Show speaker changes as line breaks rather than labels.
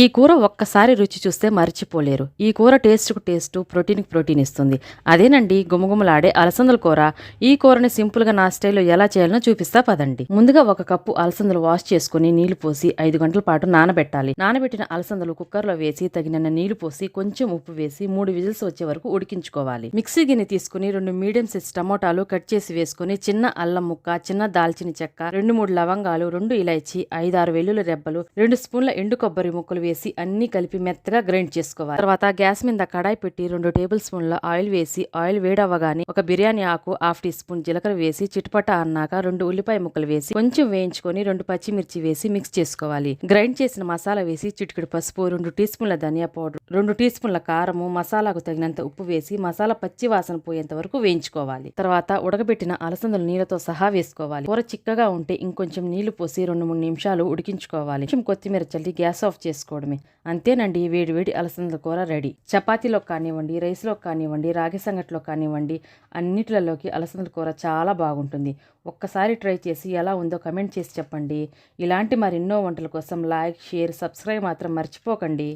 ఈ కూర ఒక్కసారి రుచి చూస్తే మర్చిపోలేరు. ఈ కూర టేస్ట్కు టేస్ట్ ప్రోటీన్కి ప్రోటీన్ ఇస్తుంది. అదేనండి గుమగుమలాడే అలసందల కూర. ఈ కూరని సింపుల్గా నా స్టైల్లో ఎలా చేయాలో చూపిస్తా పదండి. ముందుగా ఒక కప్పు అలసందలు వాష్ చేసుకుని నీళ్ళు పోసి ఐదు గంటల పాటు నానబెట్టాలి. నానబెట్టిన అలసందలు కుక్కర్లో వేసి తగినన్న నీళ్ళు పోసి కొంచెం ఉప్పు వేసి మూడు విజిల్స్ వచ్చే వరకు ఉడికించుకోవాలి. మిక్సీ గిన్నె తీసుకుని రెండు మీడియం సైజ్ టమోటాలు కట్ చేసి వేసుకుని చిన్న అల్లం ముక్క చిన్న దాల్చిన చెక్క రెండు మూడు లవంగాలు రెండు ఇలాచి ఐదారు వెల్లుల్లి రెబ్బలు రెండు స్పూన్ల ఎండు కొబ్బరి ముక్కలు వేసి అన్ని కలిపి మెత్తగా గ్రైండ్ చేసుకోవాలి. తర్వాత గ్యాస్ మీద కడాయి పెట్టి రెండు టేబుల్ స్పూన్ల ఆయిల్ వేసి ఆయిల్ వేడవ్వగానే ఒక బిర్యానీ ఆకు హాఫ్ టీ స్పూన్ జీలకర్ర వేసి చిటపట అన్నాక రెండు ఉల్లిపాయ ముక్కలు వేసి కొంచెం వేయించుకొని రెండు పచ్చిమిర్చి వేసి మిక్స్ చేసుకోవాలి. గ్రైండ్ చేసిన మసాలా వేసి చిటికెడు పసుపు రెండు టీ స్పూన్ల ధనియా పౌడర్ రెండు టీ స్పూన్ల కారము మసాలాకు తగినంత ఉప్పు వేసి మసాలా పచ్చి వాసన పోయేంత వరకు వేయించుకోవాలి. తర్వాత ఉడకబెట్టిన అలసందలు నీళ్ళతో సహా వేసుకోవాలి. కూర చిక్కగా ఉంటే ఇంకొంచెం నీళ్ళు పోసి రెండు మూడు నిమిషాలు ఉడికించుకోవాలి. కొంచెం కొత్తిమీర చల్లి గ్యాస్ ఆఫ్ చేసుకోవాలి. చేసుకోవడమే. అంతేనండి వేడి వేడి అలసందల కూర రెడీ. చపాతీలో కానివ్వండి రైస్లో కానివ్వండి రాగి సంగట్లో కానివ్వండి అన్నిటిలలోకి అలసందల కూర చాలా బాగుంటుంది. ఒక్కసారి ట్రై చేసి ఎలా ఉందో కమెంట్ చేసి చెప్పండి. ఇలాంటి మరెన్నో వంటల కోసం లైక్ షేర్ సబ్స్క్రైబ్ మాత్రం మర్చిపోకండి.